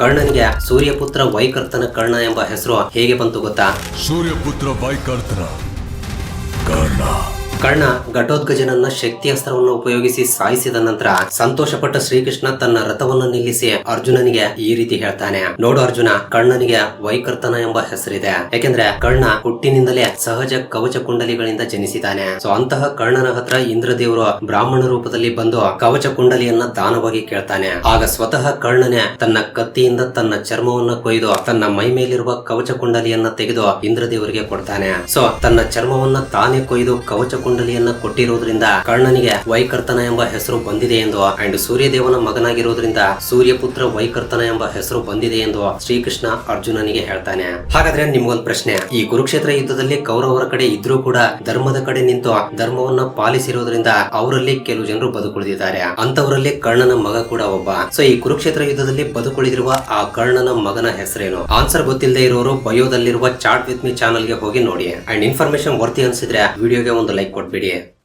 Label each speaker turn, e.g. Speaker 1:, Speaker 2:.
Speaker 1: ಕರ್ಣನಿಗೆ ಸೂರ್ಯಪುತ್ರ ವೈಕರ್ತನ ಕರ್ಣ ಎಂಬ ಹೆಸರು ಹೇಗೆ ಬಂತು ಗೊತ್ತಾ?
Speaker 2: ಸೂರ್ಯಪುತ್ರ ಬೈಕರ್ತನ ಕರ್ಣ
Speaker 1: ಕರ್ಣ ಘಟೋದ್ಗಜನನ್ನ ಶಕ್ತಿ ಅಸ್ತ್ರವನ್ನು ಉಪಯೋಗಿಸಿ ಸಾಯಿಸಿದ ನಂತರ ಸಂತೋಷಪಟ್ಟ ಶ್ರೀಕೃಷ್ಣ ತನ್ನ ರಥವನ್ನು ನಿಲ್ಲಿಸಿ ಅರ್ಜುನನಿಗೆ ಈ ರೀತಿ ಹೇಳ್ತಾನೆ. ನೋಡು ಅರ್ಜುನ, ಕರ್ಣನಿಗೆ ವೈಕರ್ತನ ಎಂಬ ಹೆಸರಿದೆ. ಯಾಕೆಂದ್ರೆ ಕರ್ಣ ಹುಟ್ಟಿನಿಂದಲೇ ಸಹಜ ಕವಚ ಕುಂಡಲಿಗಳಿಂದ ಜನಿಸಿದ್ದಾನೆ. ಸೊ ಅಂತಹ ಕರ್ಣನ ಹತ್ರ ಇಂದ್ರದೇವರು ಬ್ರಾಹ್ಮಣ ರೂಪದಲ್ಲಿ ಬಂದು ಕವಚ ಕುಂಡಲಿಯನ್ನ ದಾನವಾಗಿ ಕೇಳ್ತಾನೆ. ಆಗ ಸ್ವತಃ ಕರ್ಣನೆ ತನ್ನ ಕತ್ತಿಯಿಂದ ತನ್ನ ಚರ್ಮವನ್ನ ಕೊಯ್ದು ತನ್ನ ಮೈ ಮೇಲಿರುವ ಕವಚ ಕುಂಡಲಿಯನ್ನ ತೆಗೆದು ಇಂದ್ರದೇವರಿಗೆ ಕೊಡ್ತಾನೆ. ಸೊ ತನ್ನ ಚರ್ಮವನ್ನ ತಾನೇ ಕೊಯ್ದು ಕವಚ ಕುಂಡಲಿಯನ್ನ ಕೊಟ್ಟಿರುವುದರಿಂದ ಕರ್ಣನಿಗೆ ವೈಕರ್ತನ ಎಂಬ ಹೆಸರು ಬಂದಿದೆ ಎಂದು ಅಂಡ್ ಸೂರ್ಯದೇವನ ಮಗನಾಗಿರುವುದರಿಂದ ಸೂರ್ಯಪುತ್ರ ವೈಕರ್ತನ ಎಂಬ ಹೆಸರು ಬಂದಿದೆ ಎಂದು ಶ್ರೀಕೃಷ್ಣ ಅರ್ಜುನನಿಗೆ ಹೇಳ್ತಾನೆ. ಹಾಗಾದ್ರೆ ನಿಮ್ಗೊಂದು ಪ್ರಶ್ನೆ. ಈ ಕುರುಕ್ಷೇತ್ರ ಯುದ್ಧದಲ್ಲಿ ಕೌರವರ ಕಡೆ ಇದ್ರೂ ಕೂಡ ಧರ್ಮದ ಕಡೆ ನಿಂತು ಧರ್ಮವನ್ನ ಪಾಲಿಸಿರೋದ್ರಿಂದ ಅವರಲ್ಲಿ ಕೆಲವು ಜನರು ಬದುಕುಳಿದಿದ್ದಾರೆ. ಅಂತವರಲ್ಲಿ ಕರ್ಣನ ಮಗ ಕೂಡ ಒಬ್ಬ. ಸೊ ಈ ಕುರುಕ್ಷೇತ್ರ ಯುದ್ಧದಲ್ಲಿ ಬದುಕುಳಿದಿರುವ ಆ ಕರ್ಣನ ಮಗನ ಹೆಸರೇನು? ಆನ್ಸರ್ ಗೊತ್ತಿಲ್ಲದೆ ಇರೋರು ಬಯೋದಲ್ಲಿರುವ ಚಾಟ್ ವಿತ್ ಮಿ ಚಾನಲ್ಗೆ ಹೋಗಿ ನೋಡಿ. ಅಂಡ್ ಇನ್ಫಾರ್ಮೇಶನ್ ವರ್ತಿ ಅನ್ಸಿದ್ರೆ ವಿಡಿಯೋಗೆ ಒಂದು ಲೈಕ್ por Perier.